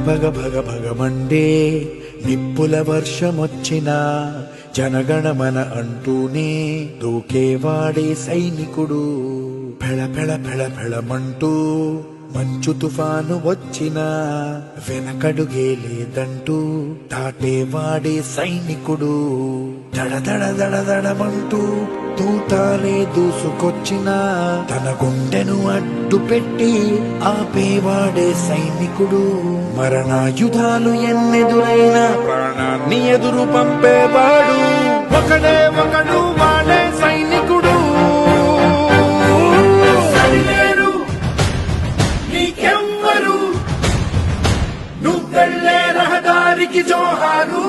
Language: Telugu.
భగ భగ భగమండే నిప్పుల వర్షమొచ్చినా జనగణమన అంటూనే దూకేవాడే సైనికుడు. పెళ పెళ పెళ పెళమంటూ మంచు తుఫాను వచ్చినా వెనకడుగే లేదంటూ దాటేవాడే సైనికుడు. దడ దడ తూటాలే దూసుకొచ్చినా తన గుండెను అడ్డు పెట్టి ఆపేవాడే సైనికుడు. మరణాయుధాలు ఎన్నెదురైనా ప్రాణాన్ని ఎదురు పంపేవాడు. ఒకడే ఒకడు कर ले रहदारी की जो हारू